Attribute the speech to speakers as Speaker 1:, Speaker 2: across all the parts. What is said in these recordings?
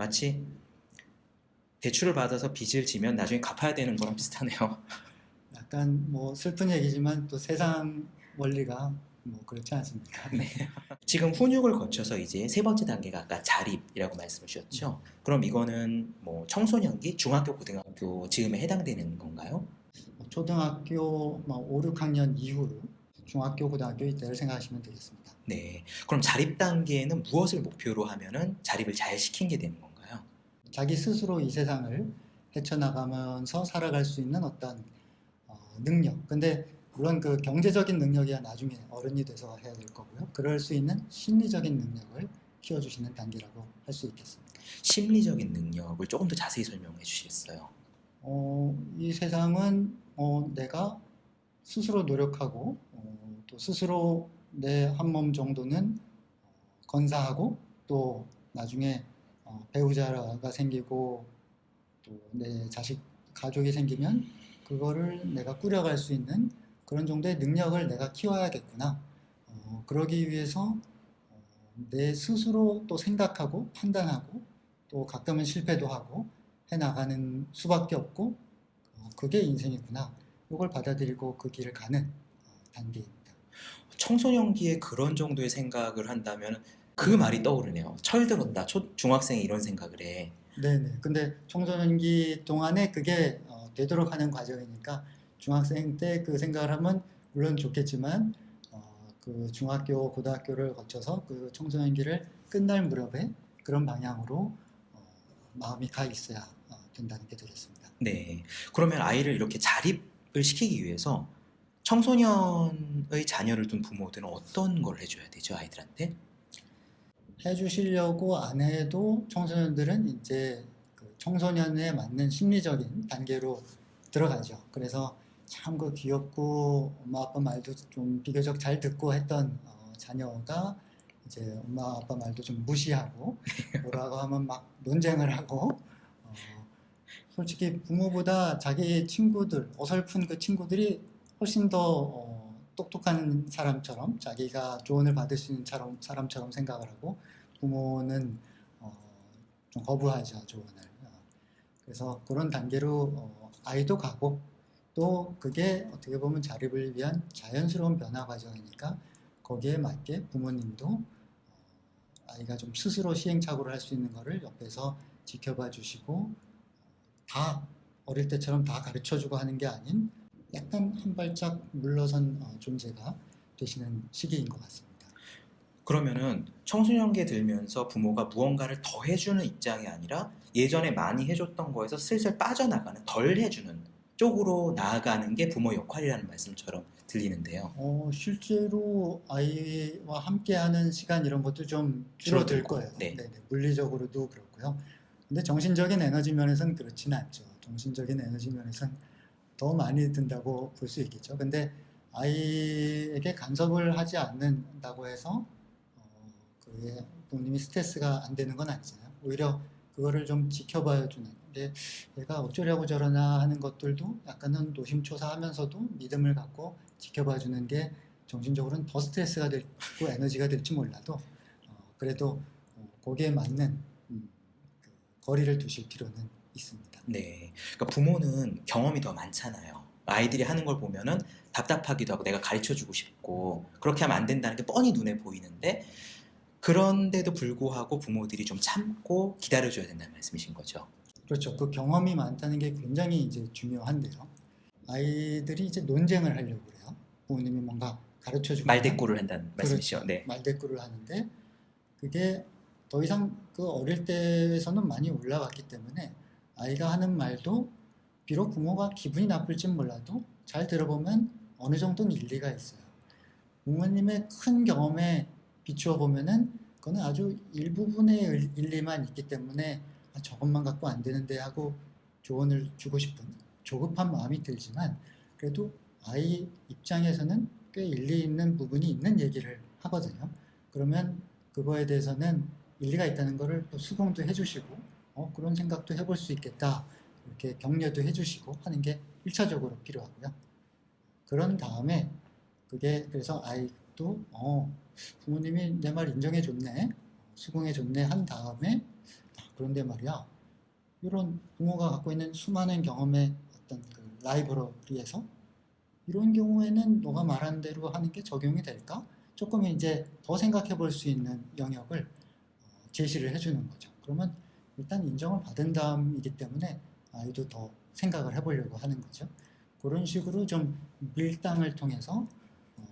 Speaker 1: 마치 대출을 받아서 빚을 지면 나중에 갚아야 되는 거랑 비슷하네요.
Speaker 2: 약간 뭐 슬픈 얘기지만 또 세상 원리가 뭐 그렇지 않습니까?
Speaker 1: 네. 지금 훈육을 거쳐서 이제 세 번째 단계가 아까 자립이라고 말씀을 주셨죠. 그럼 이거는 뭐 청소년기, 중학교, 고등학교 즈음에 해당되는 건가요?
Speaker 2: 뭐 초등학교 뭐 5, 6학년 이후로 중학교, 고등학교 이때를 생각하시면 되겠습니다.
Speaker 1: 네. 그럼 자립 단계에는 무엇을 목표로 하면은 자립을 잘 시킨 게 되는 건가요?
Speaker 2: 자기 스스로 이 세상을 헤쳐나가면서 살아갈 수 있는 어떤 어, 능력. 근데 물론 그 경제적인 능력이야 나중에 어른이 돼서 해야 될 거고요. 그럴 수 있는 심리적인 능력을 키워주시는 단계라고 할 수 있겠습니다.
Speaker 1: 심리적인 능력을 조금 더 자세히 설명해 주시겠어요?
Speaker 2: 어, 이 세상은 어, 내가 스스로 노력하고 어, 또 스스로 내 한 몸 정도는 어, 건사하고 또 나중에 어, 배우자가 생기고 또 내 자식 가족이 생기면 그거를 내가 꾸려갈 수 있는 그런 정도의 능력을 내가 키워야겠구나. 어, 그러기 위해서 어, 내 스스로 또 생각하고 판단하고 또 가끔은 실패도 하고 해 나가는 수밖에 없고 어, 그게 인생이구나. 이걸 받아들이고 그 길을 가는 어, 단계입니다.
Speaker 1: 청소년기에 그런 정도의 생각을 한다면 그 말이 떠오르네요. 철들었다. 초, 중학생이 이런 생각을 해.
Speaker 2: 네네. 근데 청소년기 동안에 그게 어, 되도록 하는 과정이니까 중학생 때 그 생각을 하면 물론 좋겠지만 어, 그 중학교, 고등학교를 거쳐서 그 청소년기를 끝날 무렵에 그런 방향으로 어, 마음이 가 있어야 어, 된다는 게 되겠습니다.
Speaker 1: 네. 그러면 아이를 이렇게 자립을 시키기 위해서 청소년의 자녀를 둔 부모들은 어떤 걸 해줘야 되죠, 아이들한테?
Speaker 2: 해주시려고 안 해도 청소년들은 이제 그 청소년에 맞는 심리적인 단계로 들어가죠. 그래서 참 그 귀엽고 엄마 아빠 말도 좀 비교적 잘 듣고 했던 어, 자녀가 이제 엄마 아빠 말도 좀 무시하고 뭐라고 하면 막 논쟁을 하고 어, 솔직히 부모보다 자기 친구들 어설픈 그 친구들이 훨씬 더 어, 똑똑한 사람처럼 자기가 조언을 받을 수 있는 사람, 사람처럼 생각을 하고 부모는 어, 좀 거부하죠 조언을. 어, 그래서 그런 단계로 어, 아이도 가고 또 그게 어떻게 보면 자립을 위한 자연스러운 변화 과정이니까 거기에 맞게 부모님도 어, 아이가 좀 스스로 시행착오를 할 수 있는 거를 옆에서 지켜봐 주시고 다 어릴 때처럼 다 가르쳐 주고 하는 게 아닌 약간 한 발짝 물러선 어, 존재가 되시는 시기인 것 같습니다.
Speaker 1: 그러면은 청소년기에 들면서 부모가 무언가를 더 해주는 입장이 아니라 예전에 많이 해줬던 거에서 슬슬 빠져나가는 덜 해주는 쪽으로 나아가는 게 부모 역할이라는 말씀처럼 들리는데요.
Speaker 2: 어, 실제로 아이와 함께하는 시간 이런 것도 좀 줄어들
Speaker 1: 줄어들고,
Speaker 2: 거예요.
Speaker 1: 네.
Speaker 2: 네네. 물리적으로도 그렇고요. 근데 정신적인 에너지 면에서는 그렇지는 않죠. 정신적인 에너지 면에서는 더 많이 든다고 볼 수 있겠죠. 근데 아이에게 간섭을 하지 않는다고 해서 어, 그게 부모님이 스트레스가 안 되는 건 아니잖아요. 오히려 그거를 좀 지켜봐 주는. 근데 얘가 어쩌려고 저러나 하는 것들도 약간은 노심초사하면서도 믿음을 갖고 지켜봐 주는 게 정신적으로는 더 스트레스가 되고 에너지가 될지 몰라도 어, 그래도 어, 거기에 맞는 음, 그 거리를 두실 필요는 있습니다.
Speaker 1: 네. 그러니까 부모는 경험이 더 많잖아요. 아이들이 하는 걸 보면은 답답하기도 하고 내가 가르쳐 주고 싶고 그렇게 하면 안 된다는 게 뻔히 눈에 보이는데 그런데도 불구하고 부모들이 좀 참고 기다려 줘야 된다는 말씀이신 거죠.
Speaker 2: 그렇죠. 그 경험이 많다는 게 굉장히 이제 중요한데요. 아이들이 이제 논쟁을 하려고 그래요. 부모님이 뭔가 가르쳐 주고
Speaker 1: 말대꾸를 한다는 말씀이시죠. 네.
Speaker 2: 말대꾸를 하는데 그게 더 이상 그 어릴 때에서는 많이 올라왔기 때문에 아이가 하는 말도 비록 부모가 기분이 나쁠진 몰라도 잘 들어보면 어느 정도는 일리가 있어요. 부모님의 큰 경험에 비추어 보면은 그거는 아주 일부분의 일- 일리만 있기 때문에 아, 저것만 갖고 안 되는데 하고 조언을 주고 싶은 조급한 마음이 들지만 그래도 아이 입장에서는 꽤 일리 있는 부분이 있는 얘기를 하거든요. 그러면 그거에 대해서는 일리가 있다는 또 수긍도 해주시고 어, 그런 생각도 해볼 수 있겠다 이렇게 격려도 해주시고 하는 게 1차적으로 필요하고요. 그런 다음에 그게 그래서 아이도 어, 부모님이 내 말 인정해 줬네 수긍해 줬네 한 다음에 아, 그런데 말이야 이런 부모가 갖고 있는 수많은 경험의 어떤 그 라이브러리에서 이런 경우에는 너가 말한 대로 하는 게 적용이 될까? 조금 이제 더 생각해 볼 수 있는 영역을 어, 제시를 해주는 거죠. 그러면 일단 인정을 받은 다음이기 때문에 아이도 더 생각을 해보려고 하는 거죠. 그런 식으로 좀 밀당을 통해서 어,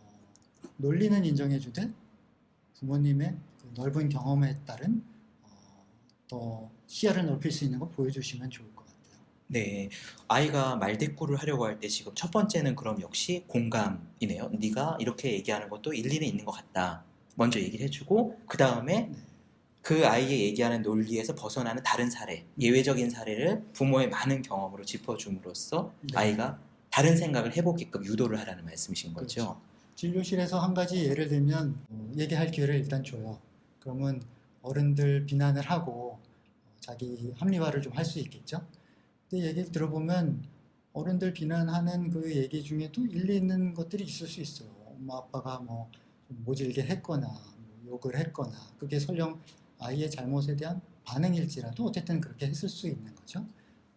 Speaker 2: 논리는 인정해주되 부모님의 그 넓은 경험에 따른 어, 더 시야를 넓힐 수 있는 거 보여주시면 좋을 것 같아요.
Speaker 1: 네, 아이가 말대꾸를 하려고 할 때 지금 첫 번째는 그럼 역시 공감이네요. 네가 이렇게 얘기하는 것도 일리는 있는 것 같다. 먼저 얘기를 해주고 그 다음에
Speaker 2: 네.
Speaker 1: 그 아이의 얘기하는 논리에서 벗어나는 다른 사례, 예외적인 사례를 부모의 많은 경험으로 짚어줌으로써
Speaker 2: 네.
Speaker 1: 아이가 다른 생각을 해보게끔 유도를 하라는 말씀이신 거죠.
Speaker 2: 그렇죠. 진료실에서 한 가지 예를 들면 어, 얘기할 기회를 일단 줘요. 그러면 어른들 비난을 하고 어, 자기 합리화를 좀 할 수 있겠죠. 근데 얘기를 들어보면 어른들 비난하는 그 얘기 중에도 일리 있는 것들이 있을 수 있어요. 엄마 아빠가 뭐좀 모질게 했거나 뭐 욕을 했거나 그게 설령 아이의 잘못에 대한 반응일지라도 어쨌든 그렇게 했을 수 있는 거죠.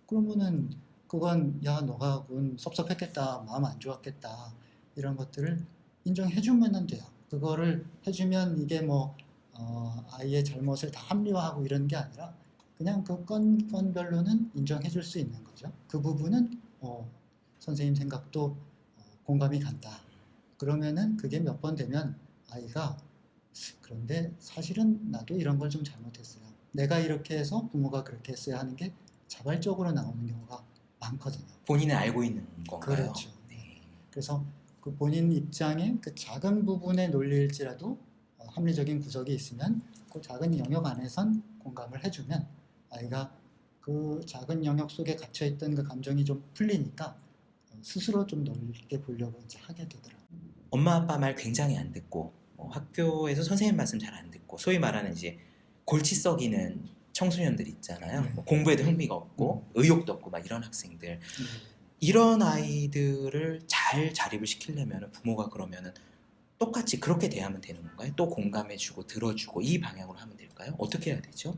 Speaker 2: 그러면은 그건 야 너가 군 섭섭했겠다 마음 안 좋았겠다 이런 것들을 인정해주면 돼요. 그거를 해주면 이게 뭐 어, 아이의 잘못을 다 합리화하고 이런 게 아니라 그냥 그 건, 건별로는 인정해줄 수 있는 거죠. 그 부분은 어, 선생님 생각도 어, 공감이 간다. 그러면은 그게 몇 번 되면 아이가 그런데 사실은 나도 이런 걸 좀 잘못했어요. 내가 이렇게 해서 부모가 그렇게 했어야 하는 게 자발적으로 나오는 경우가 많거든요.
Speaker 1: 본인은 알고 있는 건가요?
Speaker 2: 그렇죠.
Speaker 1: 네.
Speaker 2: 그래서 그 본인 입장에 그 작은 부분의 논리일지라도 어, 합리적인 구석이 있으면 그 작은 영역 안에선 공감을 해주면 아이가 그 작은 영역 속에 갇혀 있던 그 감정이 좀 풀리니까 어, 스스로 좀 넓게 보려고 이제 하게 되더라고요.
Speaker 1: 엄마 아빠 말 굉장히 안 듣고 어, 학교에서 선생님 말씀 잘 안 듣고 소위 말하는 이제 골치 썩이는 청소년들 있잖아요.
Speaker 2: 네.
Speaker 1: 뭐 공부에도 흥미가 없고 의욕도 없고 막 이런 학생들
Speaker 2: 네.
Speaker 1: 이런 아이들을 잘 자립을 시키려면 부모가 그러면은 똑같이 그렇게 대하면 되는 건가요? 또 공감해주고 들어주고 이 방향으로 하면 될까요? 어떻게 해야 되죠?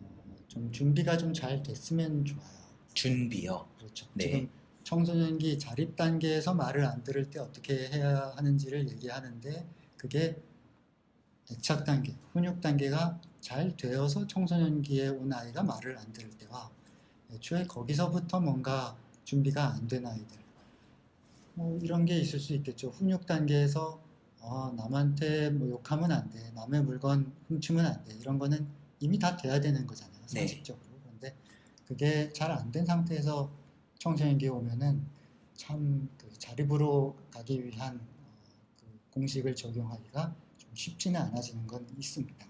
Speaker 2: 어, 좀 준비가 좀 잘 됐으면 좋아요.
Speaker 1: 준비요.
Speaker 2: 그렇죠.
Speaker 1: 네.
Speaker 2: 지금 청소년기 자립 단계에서 말을 안 들을 때 어떻게 해야 하는지를 얘기하는데 그게 애착 단계, 훈육 단계가 잘 되어서 청소년기에 온 아이가 말을 안 들을 때와 애초에 거기서부터 뭔가 준비가 안 된 아이들 뭐 이런 게 있을 수 있겠죠. 훈육 단계에서 어, 남한테 뭐 욕하면 안 돼, 남의 물건 훔치면 안 돼 이런 거는 이미 다 돼야 되는 거잖아요.
Speaker 1: 네.
Speaker 2: 상식적으로. 그런데 그게 잘 안 된 상태에서 청소년기에 오면은 참그 자립으로 가기 위한 공식을 적용하기가 좀 쉽지는 않아지는 건 있습니다.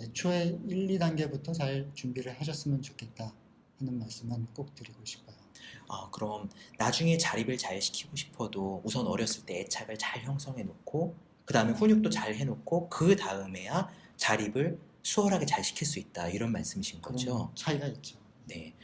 Speaker 2: 애초에 1, 2단계부터 잘 준비를 하셨으면 좋겠다 하는 말씀은 꼭 드리고 싶어요.
Speaker 1: 아, 그럼 나중에 자립을 잘 시키고 싶어도 우선 어렸을 때 애착을 잘 형성해 놓고 그 다음에 훈육도 잘 해놓고 그 다음에야 자립을 수월하게 잘 시킬 수 있다 이런 말씀이신 거죠?
Speaker 2: 차이가 있죠.
Speaker 1: 네.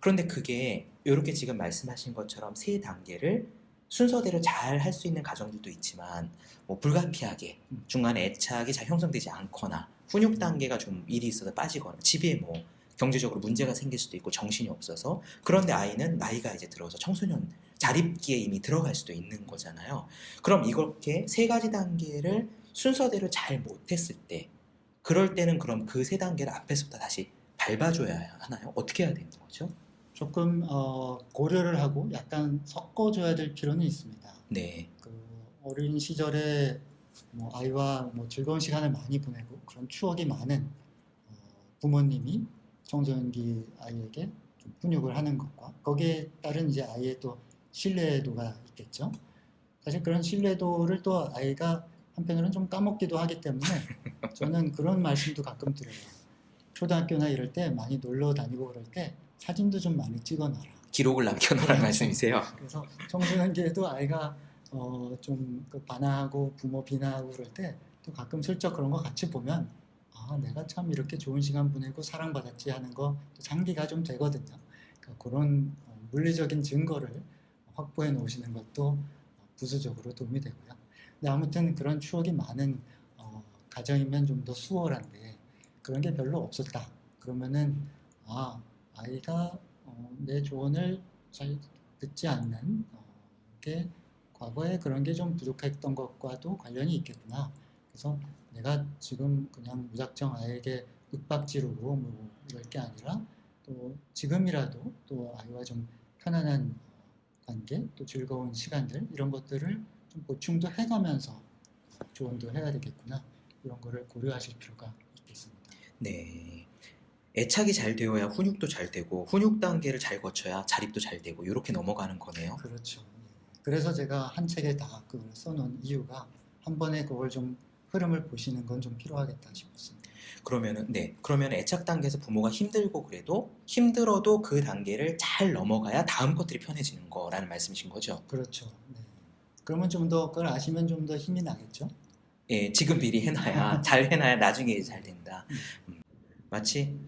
Speaker 1: 그런데 그게 이렇게 지금 말씀하신 것처럼 세 단계를 순서대로 잘 할 수 있는 가정들도 있지만 뭐 불가피하게
Speaker 2: 음.
Speaker 1: 중간에 애착이 잘 형성되지 않거나 훈육 단계가 좀 일이 있어서 빠지거나 집에 뭐 경제적으로 문제가 생길 수도 있고 정신이 없어서 그런데 아이는 나이가 이제 들어서 청소년 자립기에 이미 들어갈 수도 있는 거잖아요. 그럼 이렇게 세 가지 단계를 순서대로 잘 못했을 때 그럴 때는 그럼 그 세 단계를 앞에서부터 다시 밟아줘야 하나요? 어떻게 해야 되는 거죠?
Speaker 2: 조금 어, 고려를 하고 약간 섞어줘야 될 필요는 있습니다.
Speaker 1: 네,
Speaker 2: 그 어린 시절에 뭐 아이와 뭐 즐거운 시간을 많이 보내고 그런 추억이 많은 어, 부모님이 청소년기 아이에게 좀 훈육을 하는 것과 거기에 따른 이제 아이의 또 신뢰도가 있겠죠. 사실 그런 신뢰도를 또 아이가 한편으로는 좀 까먹기도 하기 때문에 저는 그런 말씀도 가끔 드려요. 초등학교나 이럴 때 많이 놀러 다니고 그럴 때 사진도 좀 많이 찍어놔라.
Speaker 1: 기록을 남겨놓으라는
Speaker 2: 네.
Speaker 1: 말씀이세요.
Speaker 2: 그래서 청소년기에도 아이가 어, 좀그 반항하고 부모 비난하고 그럴 때 또 가끔 슬쩍 그런 거 같이 보면 아 내가 참 이렇게 좋은 시간 보내고 사랑받았지 하는 거또 상기가 좀 되거든요. 그러니까 그런 어, 물리적인 증거를 확보해 놓으시는 것도 어, 부수적으로 도움이 되고요. 근데 아무튼 그런 추억이 많은 어, 가정이면 좀 더 수월한데 그런 게 별로 없었다. 그러면은 아 아이가 어, 내 조언을 잘 듣지 않는 어, 게 과거에 그런 게 좀 부족했던 것과도 관련이 있겠구나. 그래서 내가 지금 그냥 무작정 아이에게 윽박지르고 뭐 이럴 게 아니라 또 지금이라도 또 아이와 좀 편안한 관계 또 즐거운 시간들 이런 것들을 좀 보충도 해가면서 조언도 해야 되겠구나 이런 거를 고려하실 필요가 있겠습니다.
Speaker 1: 네. 애착이 잘 되어야 훈육도 잘 되고 훈육 단계를 잘 거쳐야 자립도 잘 되고 이렇게 넘어가는 거네요.
Speaker 2: 그렇죠. 예. 그래서 제가 한 책에 다 그걸 써놓은 이유가 한 번에 그걸 좀 흐름을 보시는 건 좀 필요하겠다 싶었습니다.
Speaker 1: 그러면은 네. 그러면 애착 단계에서 부모가 힘들고 그래도 힘들어도 그 단계를 잘 넘어가야 다음 것들이 편해지는 거라는 말씀이신 거죠.
Speaker 2: 그렇죠. 네. 그러면 좀 더 그걸 아시면 좀 더 힘이 나겠죠.
Speaker 1: 예, 지금 미리 해놔야 잘 해놔야 나중에 잘 된다. 음. 마치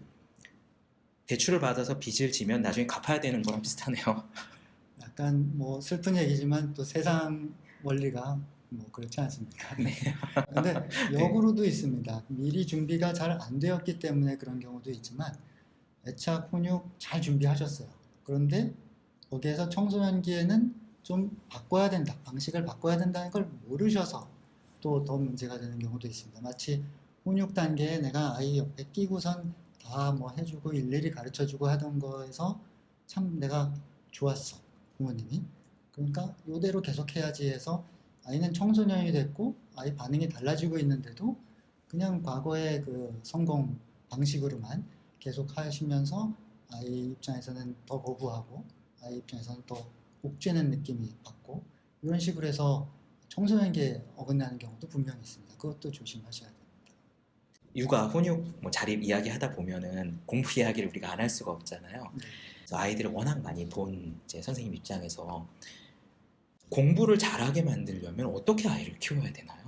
Speaker 1: 대출을 받아서 빚을 지면 나중에 갚아야 되는 거랑 비슷하네요.
Speaker 2: 약간 뭐 슬픈 얘기지만 또 세상 원리가 뭐 그렇지 않습니까?
Speaker 1: 네.
Speaker 2: 근데 역으로도 있습니다. 미리 준비가 잘 안 되었기 때문에 그런 경우도 있지만 애착 훈육 잘 준비하셨어요. 그런데 거기에서 청소년기에는 좀 바꿔야 된다. 방식을 바꿔야 된다는 걸 모르셔서 또 더 문제가 되는 경우도 있습니다. 마치 훈육 단계에 내가 아이 옆에 끼고선 다 뭐 해주고 일일이 가르쳐주고 하던 거에서 참 내가 좋았어. 부모님이. 그러니까 이대로 계속 해야지 해서 아이는 청소년이 됐고 아이 반응이 달라지고 있는데도 그냥 과거의 그 성공 방식으로만 계속 하시면서 아이 입장에서는 더 거부하고 아이 입장에서는 더 옥죄는 느낌이 받고 이런 식으로 해서 청소년기에 어긋나는 경우도 분명히 있습니다. 그것도 조심하셔야 됩니다.
Speaker 1: 육아, 훈육, 뭐 자립 이야기 하다 보면은 공부 이야기를 우리가 안 할 수가 없잖아요.
Speaker 2: 네.
Speaker 1: 그래서 아이들을 워낙 많이 본 이제 선생님 입장에서 공부를 잘하게 만들려면 어떻게 아이를 키워야 되나요?